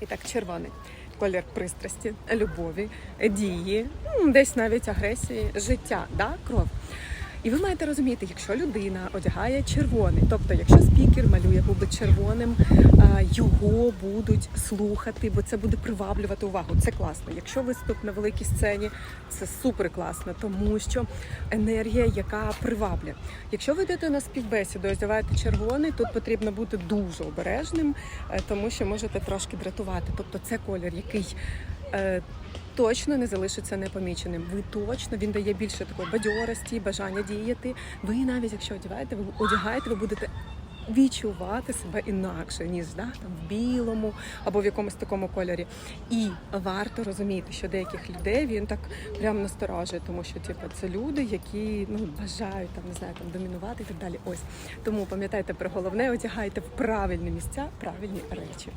І так, червоний колір пристрасті, любові, дії, десь навіть агресії, життя, да? кров. І ви маєте розуміти, якщо людина одягає червоний, тобто якщо спікер малює губи червоним, його будуть слухати, бо це буде приваблювати увагу. Це класно. Якщо виступ на великій сцені, це супер класно, тому що енергія, яка приваблює. Якщо ви йдете на співбесіду, одягаєте червоний, тут потрібно бути дуже обережним, е, тому що можете трошки дратувати. Тобто це колір, який. Точно не залишиться непоміченим. Ви точно він дає більше такої бадьорості, бажання діяти. Ви навіть якщо одягаєте, ви одягаєте, ви будете відчувати себе інакше, ніж да, там в білому або в якомусь такому кольорі. І варто розуміти, що деяких людей він так прям насторожує, тому що типу, це люди, які ну бажають там не знаю, там домінувати і так далі. Ось тому пам'ятайте про головне, одягайте в правильні місця правильні речі.